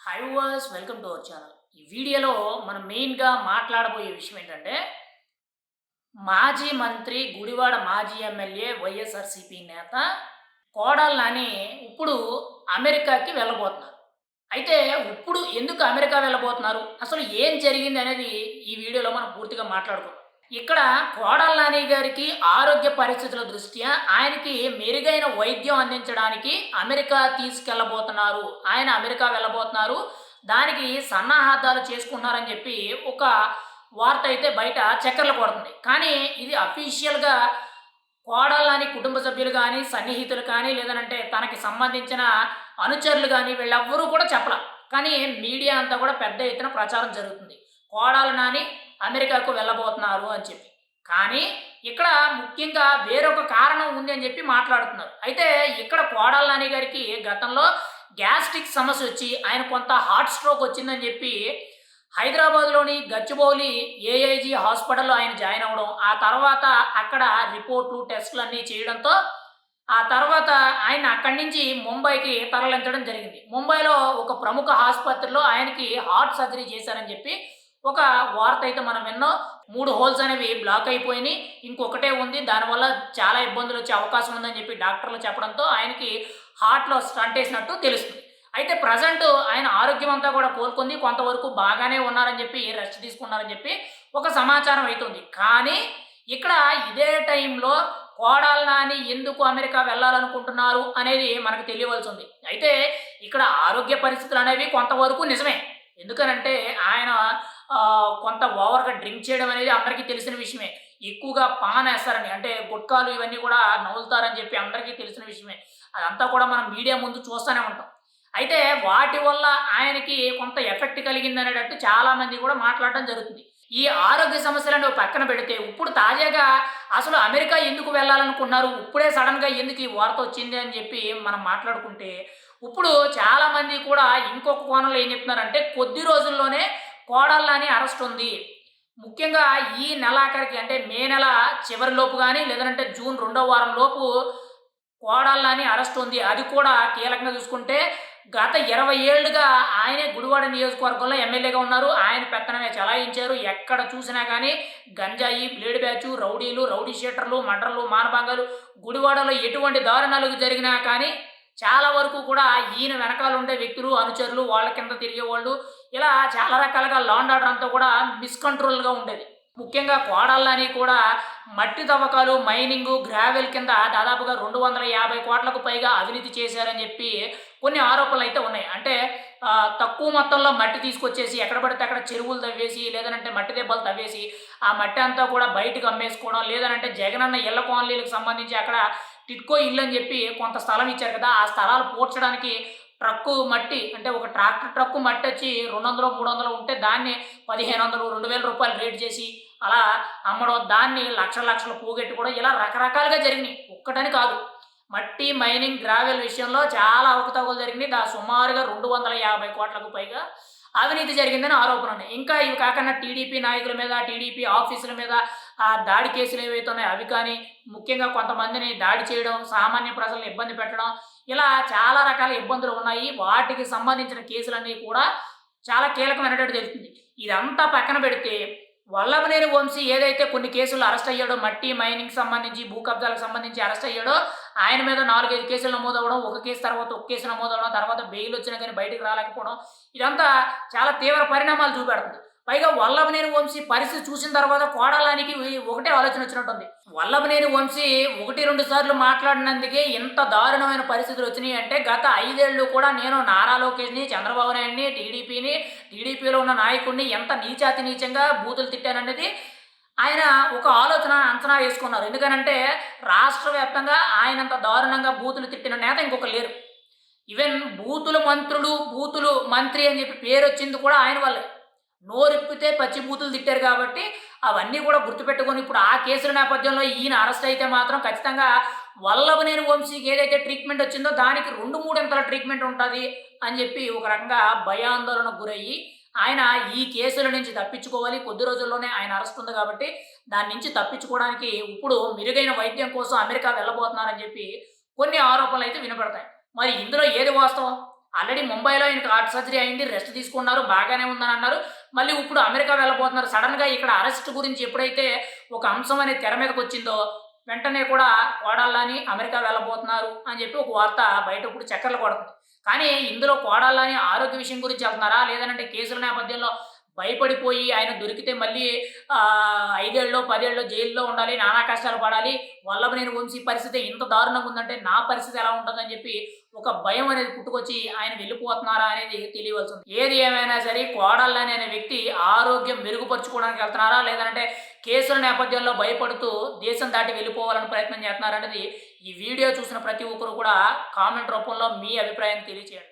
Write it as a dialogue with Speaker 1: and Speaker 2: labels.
Speaker 1: High వాస్ welcome to our channel ఈ వీడియోలో మనం మెయిన్గా మాట్లాడబోయే విషయం ఏంటంటే మాజీ మంత్రి గుడివాడ మాజీ ఎమ్మెల్యే వైఎస్ఆర్సీపీ నేత కోడల్ నాని ఇప్పుడు అమెరికాకి వెళ్ళబోతున్నారు. అయితే ఇప్పుడు ఎందుకు అమెరికా వెళ్ళబోతున్నారు? అసలు ఏం జరిగింది అనేది ఈ వీడియోలో మనం పూర్తిగా మాట్లాడుకుందాం. ఇక్కడ కోడల్ నాని గారికి ఆరోగ్య పరిస్థితుల దృష్ట్యా ఆయనకి మెరుగైన వైద్యం అందించడానికి అమెరికా తీసుకెళ్ళబోతున్నారు. ఆయన అమెరికా వెళ్ళబోతున్నారు. దానికి సన్నాహార్థాలు చేసుకుంటున్నారని చెప్పి ఒక వార్త అయితే బయట చక్కర్లు కొడుతుంది. కానీ ఇది అఫీషియల్గా కోడళ్ళని కుటుంబ సభ్యులు కానీ సన్నిహితులు కానీ లేదనంటే తనకి సంబంధించిన అనుచరులు కానీ వీళ్ళెవ్వరూ కూడా చెప్పల. కానీ మీడియా అంతా కూడా పెద్ద ఎత్తున ప్రచారం జరుగుతుంది. కోడాలు నాని అమెరికాకు వెళ్ళబోతున్నారు అని చెప్పి. కానీ ఇక్కడ ముఖ్యంగా వేరొక కారణం ఉంది అని చెప్పి మాట్లాడుతున్నారు. అయితే ఇక్కడ కోడల నాని గారికి గతంలో గ్యాస్ట్రిక్ సమస్య వచ్చి ఆయన కొంత హార్ట్ స్ట్రోక్ వచ్చిందని చెప్పి హైదరాబాద్లోని గచ్చిబౌలి ఏఐజీ హాస్పిటల్లో ఆయన జాయిన్ అవ్వడం ఆ తర్వాత అక్కడ రిపోర్ట్లు టెస్టులు అన్నీ చేయడంతో ఆ తర్వాత ఆయన అక్కడి నుంచి ముంబైకి తరలించడం జరిగింది. ముంబైలో ఒక ప్రముఖ ఆసుపత్రిలో ఆయనకి హార్ట్ సర్జరీ చేశారని చెప్పి ఒక వార్త అయితే మనం విన్నాం మూడు హోల్స్ అనేవి బ్లాక్ అయిపోయినాయి. ఇంకొకటే ఉంది. దానివల్ల చాలా ఇబ్బందులు వచ్చే అవకాశం ఉందని చెప్పి డాక్టర్లు చెప్పడంతో ఆయనకి హార్ట్లో స్టంట్ వేసినట్టు తెలుస్తుంది. అయితే ప్రజెంట్ ఆయన ఆరోగ్యం అంతా కూడా కోలుకుంది. కొంతవరకు బాగానే ఉన్నారని చెప్పి రెస్ట్ తీసుకున్నారని చెప్పి ఒక సమాచారం అవుతుంది కానీ ఇక్కడ ఇదే టైంలో కోడాల నాని ఎందుకు అమెరికా వెళ్ళాలనుకుంటున్నారు అనేది మనకు తెలియవలసి ఉంది. అయితే ఇక్కడ ఆరోగ్య పరిస్థితులు అనేవి కొంతవరకు నిజమే. ఎందుకనంటే ఆయన కొంత ఓవర్గా డ్రింక్ చేయడం అనేది అందరికీ తెలిసిన విషయమే. ఎక్కువగా పాన్ వేస్తారని అంటే గుట్కాలు ఇవన్నీ కూడా నవ్వులుతారని చెప్పి అందరికీ తెలిసిన విషయమే. అదంతా కూడా మనం మీడియా ముందు చూస్తూనే ఉంటాం. అయితే వాటి వల్ల ఆయనకి కొంత ఎఫెక్ట్ కలిగింది అనేటట్టు చాలామంది కూడా మాట్లాడడం జరుగుతుంది. ఈ ఆరోగ్య సమస్యలను పక్కన పెడితే ఇప్పుడు తాజాగా అసలు అమెరికా ఎందుకు వెళ్ళాలనుకున్నారు? ఇప్పుడే సడన్గా ఎందుకు ఈ వార్త వచ్చింది అని చెప్పి మనం మాట్లాడుకుంటే ఇప్పుడు చాలామంది కూడా ఇంకొక కోణంలో ఏం చెప్తున్నారంటే కొద్ది రోజుల్లోనే కోడళ్ళని అరెస్ట్ ఉంది. ముఖ్యంగా ఈ నెలాఖరికి అంటే మే నెల చివరిలోపు కానీ లేదంటే జూన్ రెండో వారం లోపు కోడళ్ళని అరెస్ట్ ఉంది. అది కూడా కీలకంగా చూసుకుంటే గత ఇరవై ఏళ్ళుగా ఆయనే గుడివాడ నియోజకవర్గంలో ఎమ్మెల్యేగా ఉన్నారు. ఆయన పెత్తనమే చలాయించారు. ఎక్కడ చూసినా కానీ గంజాయి బ్లేడ్ బ్యాచ్ రౌడీలు రౌడీ షీటర్లు మటర్లు మానభంగాలు గుడివాడలో ఎటువంటి దారుణాలు జరిగినా కానీ చాలా వరకు కూడా ఈయన వెనకాల ఉండే వ్యక్తులు అనుచరులు వాళ్ళ కింద తిరిగేవాళ్ళు ఇలా చాలా రకాలుగా లాండ్ ఆర్డర్ అంతా కూడా మిస్కంట్రోల్గా ఉండేది. ముఖ్యంగా కోడళ్ళని కూడా మట్టి తవ్వకాలు మైనింగ్ గ్రావెల్ కింద దాదాపుగా రెండు వందల యాభై కోట్లకు పైగా అవినీతి చేశారని చెప్పి కొన్ని ఆరోపణలు అయితే ఉన్నాయి. అంటే తక్కువ మొత్తంలో మట్టి తీసుకొచ్చేసి ఎక్కడ పడితే అక్కడ చెరువులు తవ్వేసి లేదనంటే మట్టి దెబ్బలు తవ్వేసి ఆ మట్టి అంతా కూడా బయటకు అమ్మేసుకోవడం లేదనంటే జగనన్న ఇళ్ళ కాలనీలకు సంబంధించి అక్కడ టిట్కో ఇల్లు అని చెప్పి కొంత స్థలం ఇచ్చారు కదా ఆ స్థలాలు పూడ్చడానికి ట్రక్కు మట్టి అంటే ఒక ట్రాక్టర్ ట్రక్కు మట్టి వచ్చి రెండు వందలు మూడు వందలు ఉంటే దాన్ని పదిహేను వందలు రెండు వేల రూపాయలు రేట్ చేసి అలా అమ్మడం దాన్ని లక్షల లక్షలు పోగొట్టి కూడా ఇలా రకరకాలుగా జరిగినాయి. ఒక్కటని కాదు. మట్టి మైనింగ్ గ్రావెల్ విషయంలో చాలా అవకతవకలు జరిగినాయి. దా సుమారుగా రెండు వందల యాభై కోట్లకు పైగా అవినీతి జరిగిందని ఆరోపణ ఉన్నాయి. ఇంకా ఇవి కాకుండా టీడీపీ నాయకుల మీద టీడీపీ ఆఫీసుల మీద ఆ దాడి కేసులు ఏవైతే ఉన్నాయో అవి కానీ ముఖ్యంగా కొంతమందిని దాడి చేయడం సామాన్య ప్రజలను ఇబ్బంది పెట్టడం ఇలా చాలా రకాల ఇబ్బందులు ఉన్నాయి. వాటికి సంబంధించిన కేసులన్నీ కూడా చాలా కీలకమైనటువంటి తెలుస్తుంది ఇదంతా పక్కన పెడితే వల్లభనేని వంశీ ఏదైతే కొన్ని కేసులు అరెస్ట్ అయ్యాడో మట్టి మైనింగ్ సంబంధించి భూ కబ్జాలకు సంబంధించి అరెస్ట్ అయ్యాడో ఆయన మీద నాలుగైదు కేసులు నమోదవడం ఒక కేసు తర్వాత ఒక కేసు నమోదవడం తర్వాత బెయిల్ వచ్చినా కానీ బయటికి రాలేకపోవడం ఇదంతా చాలా తీవ్ర పరిణామాలు చూపెడుతుంది. పైగా వల్లభనేని వంశీ పరిస్థితి చూసిన తర్వాత కోడలానికి ఒకటే ఆలోచన వచ్చినట్టుంది. వల్లభనేని వంశీ ఒకటి రెండు సార్లు మాట్లాడినందుకే ఇంత దారుణమైన పరిస్థితులు వచ్చినాయి అంటే గత ఐదేళ్ళు కూడా నేను నారా లోకేష్ని చంద్రబాబు నాయుడిని టీడీపీని టీడీపీలో ఉన్న నాయకుడిని ఎంత నీచాతి నీచంగా బూతులు తిట్టాననేది ఆయన ఒక ఆలోచన అంచనా వేసుకున్నారు. ఎందుకనంటే రాష్ట్ర వ్యాప్తంగా ఆయనంత దారుణంగా బూతులు తిట్టిన నేత ఇంకొక లేరు. ఈవెన్ బూతుల మంత్రులు బూతులు మంత్రి అని చెప్పి పేరు వచ్చింది కూడా ఆయన వల్లే. నోరిప్పితే పచ్చిబూతులు తిట్టారు కాబట్టి అవన్నీ కూడా గుర్తుపెట్టుకొని ఇప్పుడు ఆ కేసుల నేపథ్యంలో ఈయన అరెస్ట్ అయితే మాత్రం ఖచ్చితంగా వల్లభనేని వంశీకి ఏదైతే ట్రీట్మెంట్ వచ్చిందో దానికి రెండు మూడింతల ట్రీట్మెంట్ ఉంటుంది అని చెప్పి ఒక రకంగా భయాందోళనకు గురయ్యి ఆయన ఈ కేసుల నుంచి తప్పించుకోవాలి. కొద్ది రోజుల్లోనే ఆయన అరెస్ట్ ఉంది కాబట్టి దాని నుంచి తప్పించుకోవడానికి ఇప్పుడు మెరుగైన వైద్యం కోసం అమెరికా వెళ్ళబోతున్నారని చెప్పి కొన్ని ఆరోపణలు అయితే వినపడతాయి. మరి ఇందులో ఏది వాస్తవం? ఆల్రెడీ ముంబైలో ఆయనకు హార్ట్ సర్జరీ అయింది రెస్ట్ తీసుకున్నారు బాగానే ఉందని అన్నారు. మళ్ళీ ఇప్పుడు అమెరికా వెళ్ళబోతున్నారు. సడన్గా ఇక్కడ అరెస్ట్ గురించి ఎప్పుడైతే ఒక అంశం అనేది తెర మీదకి వచ్చిందో వెంటనే కూడా కోడళ్ళని అమెరికా వెళ్ళబోతున్నారు అని చెప్పి ఒక వార్త బయట ఇప్పుడు చక్కర్లు కొడుతుంది. కానీ ఇందులో కోడళ్ళని ఆరోగ్య విషయం గురించి వెళ్తున్నారా లేదంటే కేసుల నేపథ్యంలో భయపడిపోయి ఆయన దొరికితే మళ్ళీ ఐదేళ్ళలో పదేళ్ళలో జైల్లో ఉండాలి నానా కష్టాలు పడాలి. వల్లభనేని వంశీ పరిస్థితి ఇంత దారుణంగా ఉందంటే నా పరిస్థితి ఎలా ఉంటుందని చెప్పి ఒక భయం అనేది పుట్టుకొచ్చి ఆయన వెళ్ళిపోతున్నారా అనేది తెలియవలసి ఉంది. ఏది ఏమైనా సరే కోడళ్ళని అనే వ్యక్తి ఆరోగ్యం మెరుగుపరుచుకోవడానికి వెళ్తున్నారా? లేదంటే కేసుల నేపథ్యంలో భయపడుతూ దేశం దాటి వెళ్ళిపోవాలని ప్రయత్నం చేస్తున్నారనేది ఈ వీడియో చూసిన ప్రతి ఒక్కరు కూడా కామెంట్ రూపంలో మీ అభిప్రాయం తెలియచేయండి.